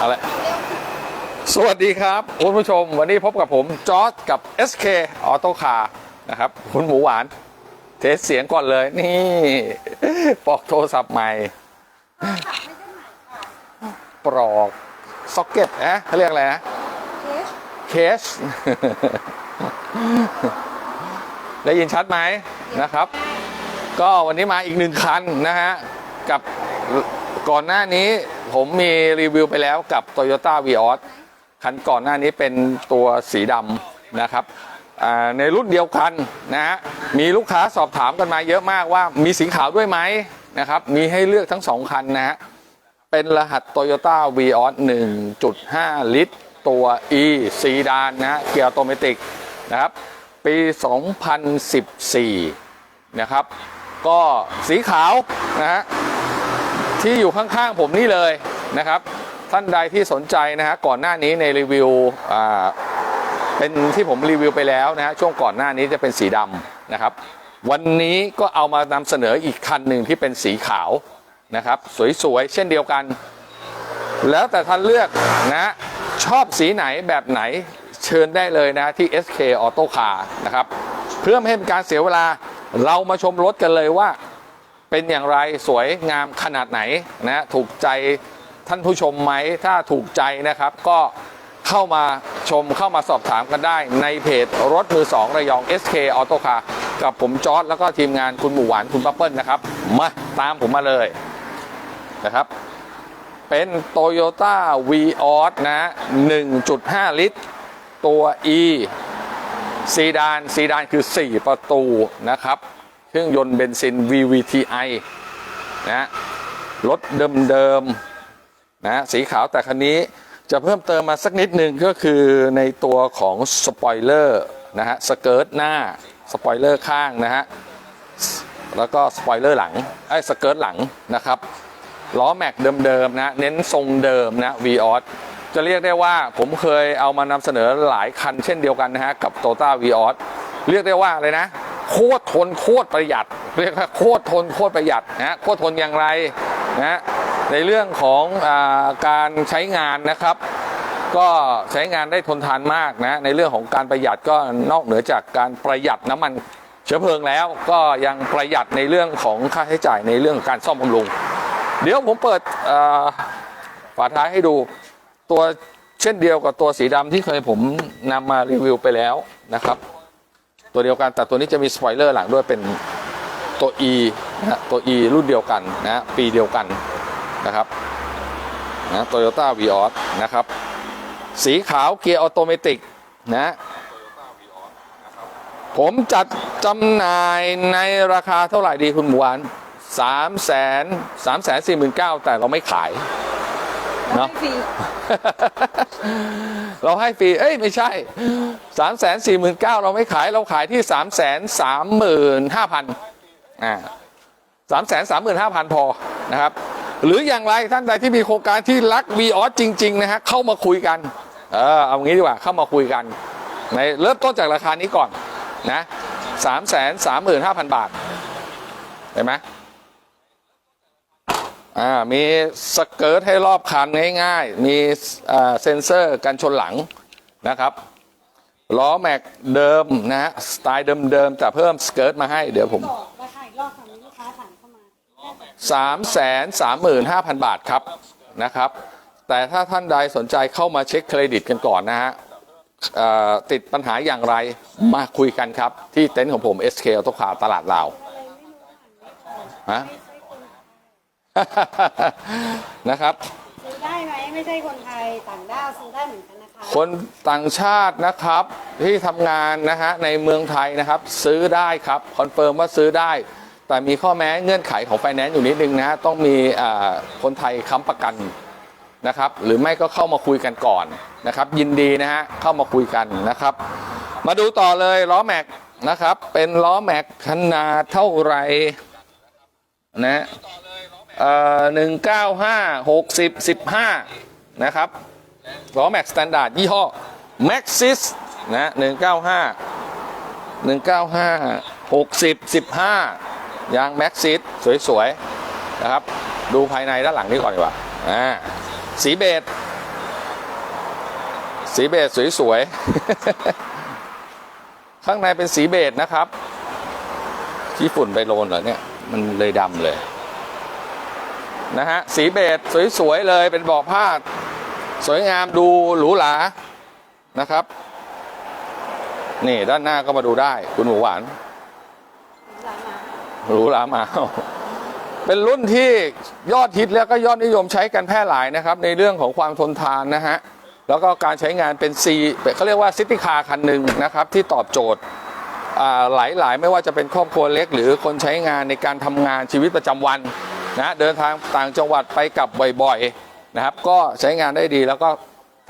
อะไรสวัสดีครับคุณผู้ชม วันนี้พบกับผมจอร์จกับ SK Auto Car นะครับ คุณหมูหวาน เทสเสียงก่อนเลย นี่ปลอกโทรศัพท์ใหม่ ปลอกซ็อกเก็ตนะเขาเรียกอะไรนะ เคส ได้ยินชัดไหมนะครับ ก็วันนี้มาอีกหนึ่งคันนะฮะ กับก่อนหน้านี้ ผมมีรีวิวไปแล้วกับ Toyota v i o s คันก่อนหน้านี้เป็นตัวสีดำนะครับในรุ่นเดียวกันนะฮะมีลูกค้าสอบถามกันมาเยอะมากว่ามีสีขาวด้วยไหมนะครับ มีให้เลือกทั้งสองคันนะฮะเป็นรหัส Toyota v i o s 1.5 ลิตร ตัว E ซีดานนะฮะเกียร์ออโตเมติกนะครับปี 2014 นะครับ ก็สีขาวนะฮะ ที่อยู่ข้างๆผมนี่เลยนะครับ ท่านใดที่สนใจนะฮะก่อนหน้านี้ในรีวิวเป็นที่ผมรีวิวไปแล้วนะฮะช่วงก่อนหน้านี้จะเป็นสีดำนะครับ วันนี้ก็เอามานำเสนออีกคันหนึ่งที่เป็นสีขาวนะครับ สวยๆ เช่นเดียวกัน แล้วแต่ท่านเลือกนะชอบสีไหนแบบไหนเชิญได้เลยนะที่ SK Auto Car นะครับ เพื่อไม่ให้เป็นการเสียเวลาเรามาชมรถกันเลยว่า เป็นอย่างไรสวยงามขนาดไหนนะถูกใจท่านผู้ชมไหมถ้าถูกใจนะครับก็เข้ามาชมเข้ามาสอบถามกันได้ ในเพจรถมือสองระยอง SK Auto Car กับผมจอร์ดแล้วก็ทีมงานคุณหมู่หวานคุณปั๊ปเปิลนะครับ มาตามผมมาเลยนะครับ เป็น Toyota v i o s นะ 1.5 ลิตร ตัว E ซีดานซีดานคือ 4 ประตูนะครับ เครื่องยนต์เบนซิน VVTi นะรถเดิมๆนะสีขาวแต่คันนี้จะเพิ่มเติมมาสักนิดหนึ่งก็คือในตัวของสปอยเลอร์นะฮะสเกิร์ตหน้าสปอยเลอร์ข้างนะฮะแล้วก็สปอยเลอร์หลังไอ้สเกิร์ตหลังนะครับล้อแม็กเดิมๆนะเน้นทรงเดิมนะ v ีออสจะเรียกได้ว่าผมเคยเอามานำเสนอหลายคันเช่นเดียวกันนะฮะกับ t o ต้า v ีออสเรียกได้ว่าเลยนะ โคตรทนโคตรประหยัด เรียกว่าโคตรทนโคตรประหยัดนะโคตรทนอย่างไรนะในเรื่องของอการใช้งานนะครับ ก็ใช้งานได้ทนทานมากนะในเรื่องของการประหยัดก็นอกเหนือจากการประหยัดน้ำมันเชื้อเพลิงแล้ว ก็ยังประหยัดในเรื่องของค่าใช้จ่ายในเรื่องของการซ่อมบำรุง เดี๋ยวผมเปิดฝาท้ายให้ดูตัวเช่นเดียวกับตัวสีดำที่เคยผมนำมารีวิวไปแล้วนะครับ ตัวเดียวกันแต่ตัวนี้จะมีสปอยเลอร์หลังด้วยเป็นตัว E นะฮะตัว E รุ่นเดียวกันนะฮะปีเดียวกันนะครับนะโตโยต้าวีออสนะครับ สีขาวเกียร์ออโตเมติกนะผมจัดจำหน่ายในราคาเท่าไหร่ดีคุณหมูวนสามแสนสามแสนสี่หมื่นเก้าแต่เราไม่ขาย เนอะฟรีเราให้ฟรี เอ้ย ไม่ใช่สามแสนสี่หมื่นเก้าเราไม่ขายเราขายที่สามแสนสามหมื่นห้าพันอ่าสามแสนสามหมื่นห้าพันพอนะครับ หรืออย่างไรท่านใดที่มีโครงการที่รักวีออสจริง ๆ นะฮะ เข้ามาคุยกัน เออเอางี้ดีกว่าเข้ามาคุยกันในเริ่มต้นจากราคานี้ก่อนนะสามแสนสามหมื่นห้าพันบาทเห็นไหม อ่ามีสเกิร์ตให้รอบคันง่ายๆ มีเซ็นเซอร์กันชนหลังนะครับล้อแม็กเดิมนะฮะสไตล์เดิมๆแต่เพิ่มสเกิร์ตมาให้เดี๋ยวผมบอกราคาอีกรอบฝั่นี้ลูกค้าถามเข้ามา3 3 5 0 0 0บาทครับนะครับ แต่ถ้าท่านใดสนใจเข้ามาเช็คเครดิตกันก่อนนะฮะติดปัญหาอย่างไรมาคุยกันครับ ที่เต็นท์ของผม SK อ u ต o คาตลาดลาวฮะ นะครับ ซื้อได้ไหมไม่ใช่คนไทยต่างด้าวซื้อได้เหมือนกันนะคะคนต่างชาตินะครับที่ทำงานนะฮะในเมืองไทยนะครับ ซื้อได้ครับคอนเฟิร์มว่าซื้อได้ แต่มีข้อแม้เงื่อนไขของไฟแนนซ์อยู่นิดนึงนะฮะต้องมีอ่าคนไทยค้ำประกันนะครับหรือไม่ก็เข้ามาคุยกันก่อนนะครับ ยินดีนะฮะเข้ามาคุยกันนะครับ มาดูต่อเลยล้อแม็กนะครับ เป็นล้อแม็กขนาดเท่าไหร่นะฮะ หนึ่งเก้าห้าหกสิบสิบห้านะครับล้อแม็กสแตนดาร์ดยี่ห้อ Maxis นะ195 195 60 15ยาง Maxis สวยๆนะครับ ดูภายในด้านหลังนี้ก่อนดีกว่าอ่าสีเบจสีเบจสวยๆ ข้างในเป็นสีเบจนะครับขี้ฝุ่นไปโลนเหรอเนี่ย มันเลยดำเลย นะฮะสีเบจสวยๆเลยเป็นบอกผ้าสวยงามดูหรูหรานะครับ นี่ด้านหน้าก็มาดูได้ คุณหมูหวานหรูหรามาเป็นรุ่นที่ยอดฮิตแล้วก็ยอดนิยมใช้กันแพร่หลายนะครับ ในเรื่องของความทนทานนะฮะแล้วก็การใช้งานเป็น C เขาเรียกว่าซิตี้คาร์คันหนึ่งนะครับ ที่ตอบโจทย์หลายๆ ไม่ว่าจะเป็นครอบครัวเล็ก หรือคนใช้งานในการทำงานชีวิตประจำวัน นะเดินทางต่างจังหวัดไปกลับบ่อยๆนะครับ ก็ใช้งานได้ดีแล้วก็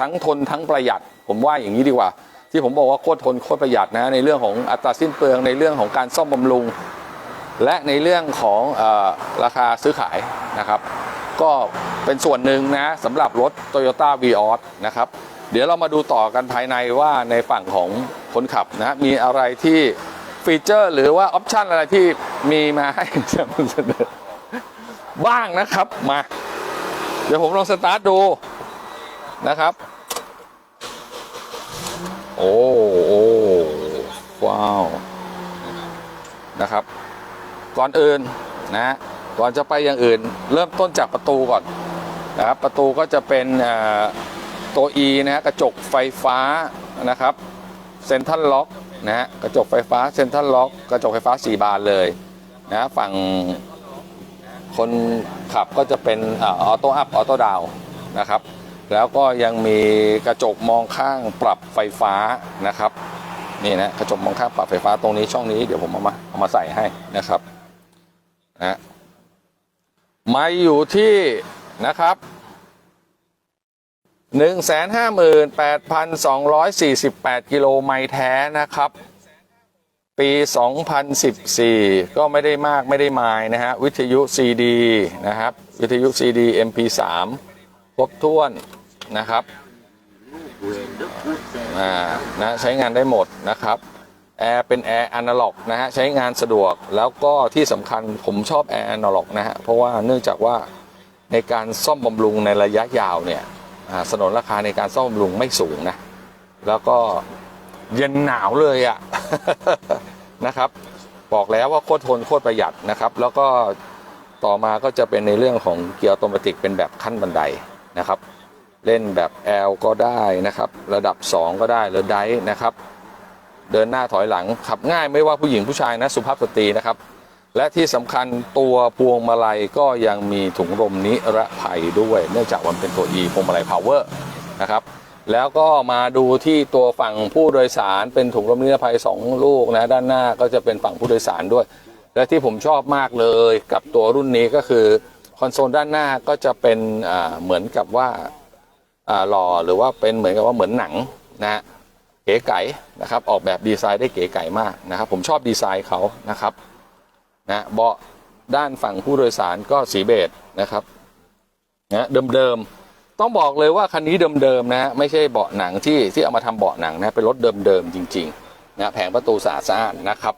ทั้งทนทั้งประหยัด ผมว่าอย่างนี้ดีกว่า ที่ผมบอกว่าโคตรทนโคตรประหยัดนะในเรื่องของอัตราสิ้นเปลืองในเรื่องของการซ่อมบำรุง และในเรื่องของออราคาซื้อขายนะครับ ก็เป็นส่วนหนึ่งนะสำหรับรถ Toyota v ีออนะครับเดี๋ยวเรามาดูต่อกันภายในว่าในฝั่งของคนขับนะมีอะไรที่ฟีเจอร์หรือว่าออปชันอะไรที่มีมาให้นำเสนอ บ้างนะครับมา เดี๋ยวผมลองสตาร์ทดูนะครับ โอ้โอ้ว้าวนะครับ ก่อนอื่นนะก่อนจะไปอย่างอื่น เริ่มต้นจากประตูก่อนนะครับประตูก็จะเป็นตัว E นะฮะกระจกไฟฟ้านะครับเซ็นทรัลล็อกนะฮะกระจกไฟฟ้าเซ็นทรัลล็อกกระจกไฟฟ้า 4 บานเลยนะฝั่ง คนขับก็จะเป็นออโต้อัพออโต้ดาวนะครับ แล้วก็ยังมีกระจกมองข้างปรับไฟฟ้านะครับนี่นะกระจกมองข้างปรับไฟฟ้าตรงนี้ช่องนี้เดี๋ยวผมเอามาเอามาใส่ให้นะครับนะไม่อยู่ที่นะครับ158,248 กิโลไมล์แท้นะครับ ปี 2014 ก็ไม่ได้มากไม่ได้ไมล์นะฮะ วิทยุ CD นะครับ วิทยุ CD MP3 ครบถ้วนนะครับอ่านะใช้งานได้หมดนะครับ แอร์เป็นแอร์อนาล็อกนะฮะ ใช้งานสะดวกแล้วก็ที่สำคัญผมชอบแอร์อนาล็อกนะฮะ เพราะว่าเนื่องจากว่าในการซ่อมบำรุงในระยะยาวเนี่ยอ่าสนนราคาในการซ่อมบำรุงไม่สูงนะ แล้วก็ เย็นหนาวเลยอะนะครับ บอกแล้วว่าโคตรทนโคตรประหยัดนะครับ แล้วก็ต่อมาก็จะเป็นในเรื่องของเกียร์ออโตเมติเป็นแบบขั้นบันไดนะครับ เล่นแบบ L ก็ได้นะครับ ระดับ 2 ก็ได้หรือไดนะครับ เดินหน้าถอยหลังขับง่ายไม่ว่าผู้หญิงผู้ชายนะสุภาพสตรีนะครับ และที่สำคัญตัวพวงมาลัยก็ยังมีถุงลมนิรภัยด้วย เนื่องจากมันเป็นตัว E พวงมาลัย power นะครับ แล้วก็มาดูที่ตัวฝั่งผู้โดยสารเป็นถุงลมนิรภัย 2 ลูกนะด้านหน้าก็จะเป็นฝั่งผู้โดยสารด้วย และที่ผมชอบมากเลยกับตัวรุ่นนี้ก็คือคอนโซลด้านหน้าก็จะเป็นเหมือนกับว่าหล่อหรือว่าเป็นเหมือนกับว่าเหมือนหนังนะฮะเก๋ไก๋นะครับออกแบบดีไซน์ได้เก๋ไก๋มากนะครับ ผมชอบดีไซน์เขานะครับนะเบาะด้านฝั่งผู้โดยสารก็สีเบจนะครับนะเดิมๆ ต้องบอกเลยว่าคันนี้เดิมๆนะฮะไม่ใช่เบาะหนังที่ที่เอามาทำเบาะหนังนะเป็นรถเดิมๆจริงๆนะแผงประตูสะอาดนะครับ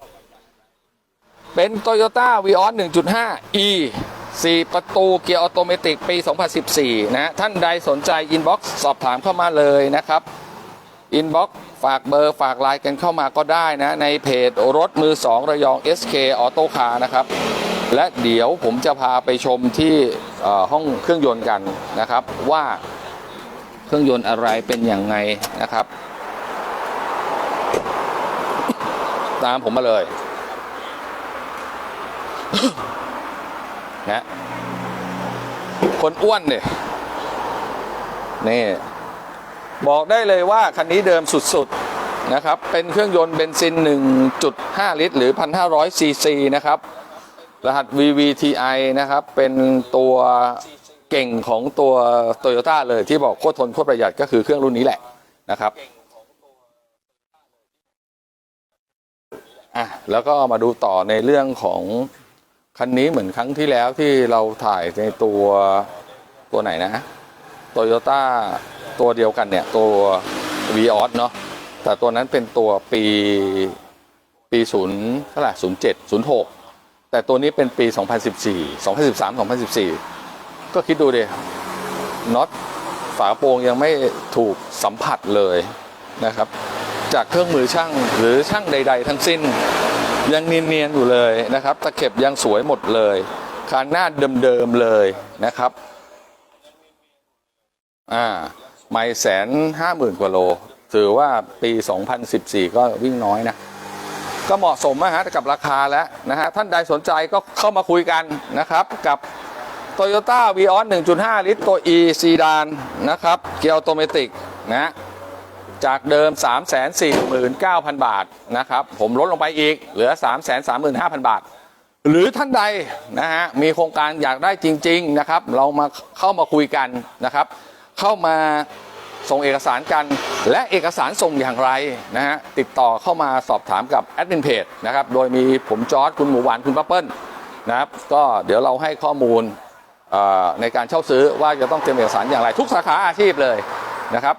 เป็น Toyota v ีออส1.5 e 4 ประตูเกียร์ออโตเมติกปี 2014 นะ ท่านใดสนใจอินบ็อกซ์สอบถามเข้ามาเลยนะครับอินบ็อกซ์ฝากเบอร์ฝากไลน์กันเข้ามาก็ได้นะ ในเพจรถมือ 2 ระยอง SK Auto Car นะครับ และเดี๋ยวผมจะพาไปชมที่ ห้องเครื่องยนต์กันนะครับ ว่าเครื่องยนต์อะไรเป็นอย่างไงนะครับ ตามผมมาเลยนะคนอ้วนเนี่ยนี่บอกได้เลยว่าคันนี้เดิมสุดๆนะครับ เป็นเครื่องยนต์เบนซิน 1.5 ลิตร หรือ 1,500ซีซีนะครับ รหัส VVTi นะครับ เป็นตัวเก่งของตัว Toyota เลยที่บอกโคตรทนโคตรประหยัดก็คือเครื่องรุ่นนี้แหละนะครับอะแล้วก็มาดูต่อในเรื่องของคันนี้เหมือนครั้งที่แล้วที่เราถ่ายในตัวตัวไหนนะโตโยต้าตัวเดียวกันเนี่ย ตัว v ีออสเนาะแต่ตัวนั้นเป็นตัวปีปีศูนย์เท่าไหร่ศูนย์เจ็ดศูนย์หก แต่ตัวนี้เป็นปี 2014 2013 2014 ก็คิดดูดิน็อตฝาโปรงยังไม่ถูกสัมผัสเลยนะครับ จากเครื่องมือช่างหรือช่างใด ๆ ทั้งสิ้นยังเนียนๆอยู่เลยนะครับ ตะเข็บยังสวยหมดเลยคานหน้าเดิมๆเลยนะครับอ่าไม่แสนห้าหมื่นกว่าโล ถือว่าปี 2014 ก็วิ่งน้อยนะ ก็เหมาะสมนะฮะกับราคาแล้วนะฮะท่านใดสนใจก็เข้ามาคุยกันนะครับกับ Toyota v ีออ1.5 ลิตรตัว E ซีดานนะครับ เกียร์ออโตเมติกนะฮะจากเดิม 349,000 บาทนะครับ ผมลดลงไปอีกเหลือ 335,000 บาท หรือท่านใดนะฮะมีโครงการอยากได้จริง ๆ นะครับ เรามาเข้ามาคุยกันนะครับ เข้ามา ส่งเอกสารกัน และเอกสารส่งอย่างไรนะฮะติดต่อเข้ามาสอบถามกับแอดมินเพจนะครับโดยมีผมจอร์ดคุณหมูหวานคุณป้าเปิ้ลนะครับก็เดี๋ยวเราให้ข้อมูลในการเช่าซื้อว่าจะต้องเตรียมเอกสารอย่างไร ทุกสาขาอาชีพเลยนะครับ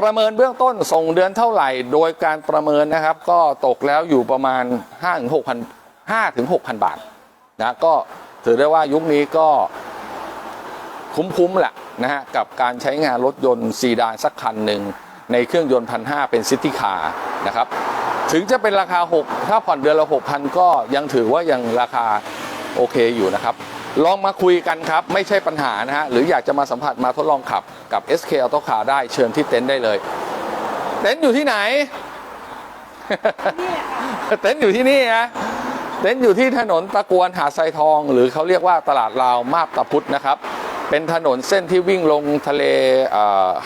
ประเมินเบื้องต้นส่งเดือนเท่าไหร่ โดยการประเมินนะครับ ก็ตกแล้วอยู่ประมาณ 5 6 0 0 5ถึง6,000 บาทนะก็ถือได้ว่ายุคนี้ก็ คุ้มๆแหละนะฮะกับการใช้งานรถยนต์ซีดานสักคันหนึ่งในเครื่องยนต์พันห้าเป็นซิตี้คาร์นะครับถึงจะเป็นราคา 6 ถ้าผ่อนเดือนละ 6,000 ก็ยังถือว่ายังราคาโอเคอยู่นะครับลองมาคุยกันครับ ไม่ใช่ปัญหานะฮะหรืออยากจะมาสัมผัสมาทดลองขับกับ SK Auto Car ได้เชิญที่เต็นท์ได้เลย เต็นท์อยู่ที่ไหนนี่แหละค่ะเต็นท์อยู่ที่นี่นะเต็นท์อยู่ที่ถนนตะกวนหาดทรายทอง หรือเขาเรียกว่าตลาดลาวมาบตะพุธนะครับ เป็นถนนเส้นที่วิ่งลงทะเล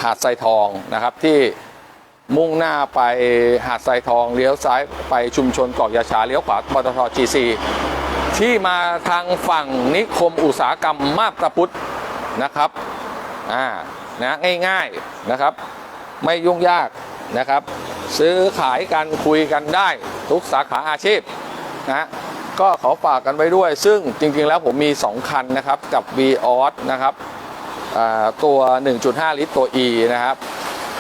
หาดทรายทองนะครับที่มุ่งหน้าไปหาดทรายทองเลี้ยวซ้ายไปชุมชนเกาะยาชาเลี้ยวขวาปตท GC ที่มาทางฝั่งนิคมอุตสาหกรรมมาบตะพุธนะครับอ่านะง่ายๆนะครับ ไม่ยุ่งยากนะครับ ซื้อขายกันคุยกันได้ทุกสาขาอาชีพนะ ก็ขอฝากกันไว้ด้วย ซึ่งจริงๆแล้วผมมี 2 คันนะครับกับ v ีออสนะครับตัว 1.5 ลิตรตัว E นะครับ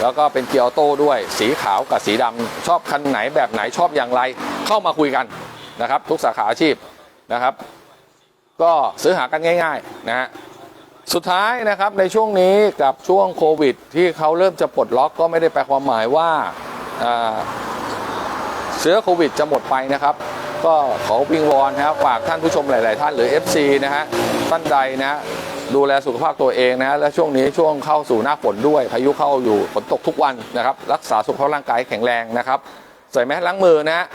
แล้วก็เป็นเกียร์ออโต้ด้วย สีขาวกับสีดำชอบคันไหนแบบไหนชอบอย่างไร เข้ามาคุยกันนะครับ ทุกสาขาอาชีพนะครับ ก็ซื้อหากันง่าย ๆ นะฮะสุดท้ายนะครับในช่วงนี้กับช่วงโควิด ที่เขาเริ่มจะปลดล็อกก็ไม่ได้แปลความหมายว่าอ่าเชื้อโควิดจะหมดไปนะครับ ก็ขอวิงวอนนะครับฝากท่านผู้ชมหลาย ๆ ท่านหรือ FC นะฮะท่านใดนะดูแลสุขภาพตัวเองนะฮะและช่วงนี้ช่วงเข้าสู่หน้าฝนด้วยพายุเข้าอยู่ฝนตกทุกวันนะครับ รักษาสุขภาพร่างกายแข็งแรงนะครับใส่แมสล้างมือนะฮะ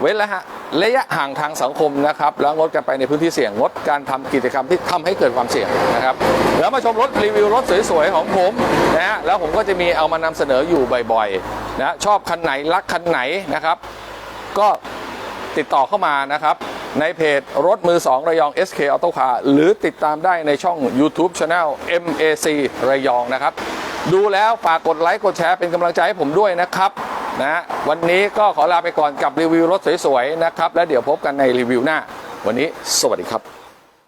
เว้นระยะระยะห่างทางสังคมนะครับ แล้วงดกันไปในพื้นที่เสี่ยงงดการทำกิจกรรมที่ทำให้เกิดความเสี่ยงนะครับแล้วมาชมรถรีวิวรถสวยๆของผมนะฮะแล้วผมก็จะมีเอามานำเสนออยู่บ่อยๆนะชอบคันไหนรักคันไหนนะครับ ก็ ติดต่อเข้ามานะครับ ในเพจรถมือ 2 ระยอง SK Auto Car หรือติดตามได้ในช่อง YouTube Channel MAC ระยองนะครับ ดูแล้วฝากกดไลค์กดแชร์เป็นกำลังใจให้ผมด้วยนะครับนะวันนี้ก็ขอลาไปก่อนกับรีวิวรถสวยๆนะครับ แล้วเดี๋ยวพบกันในรีวิวหน้า วันนี้สวัสดีครับ